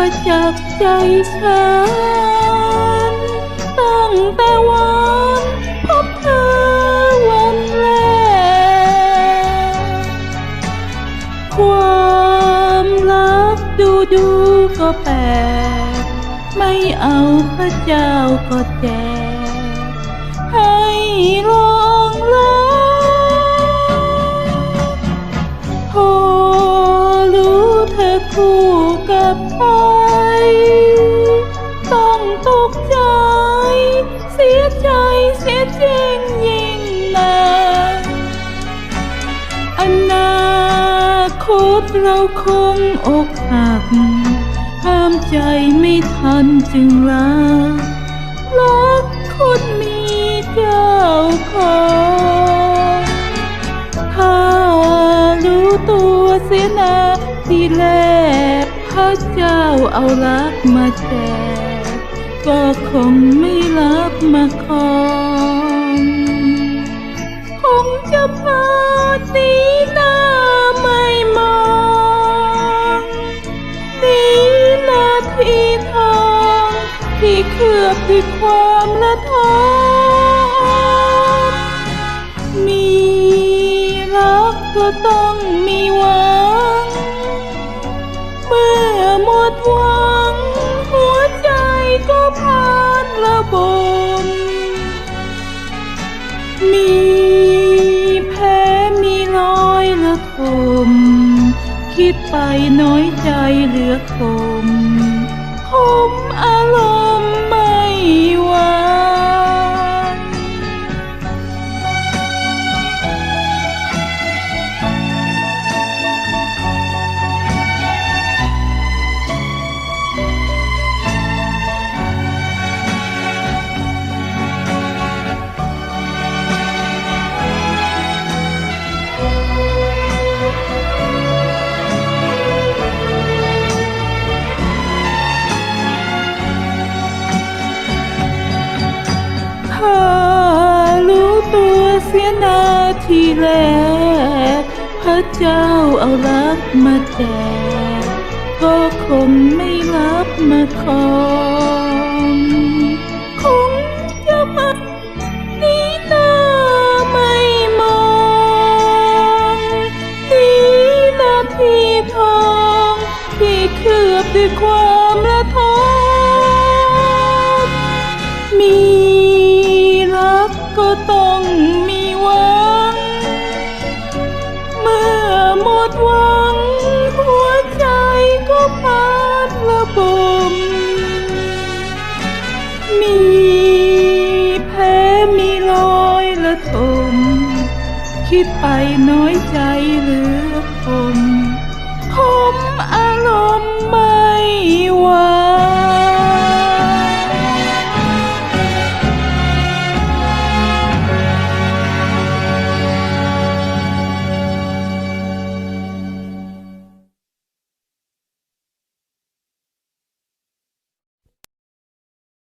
ประจักษ์ใจฉัน ตั้งแต่วันพบเธอวันแรก ความรักดูดูก็แปลก ไม่เอาพระเจ้าก็แจกให้ลองรักพอรู้เธอคู่ เราคงอกหัก ห้ามใจไม่ทันจึงรักรักคนมีเจ้าของถ้ารู้ตัวเสียนาทีแรกพระเจ้าเอารักมาแจกก็คงไม่รับมาคอ ทีทองที่เคลือบด้วยความละทมมีรักก็ต้องมีหวัง เมื่อหมดหวัง หัวใจก็พานระบม มีแพ้มีรอยละคมคิดไปน้อยใจเหลือคม เพียนาทีแรกพระเจ้าเอารักมาแจกก็คงไม่รับมาขอ หมดหวังหัวใจก็พัดละบม มีแพ้มีรอยละทม คิดไปน้อยใจเหลือคมคมอารมณ์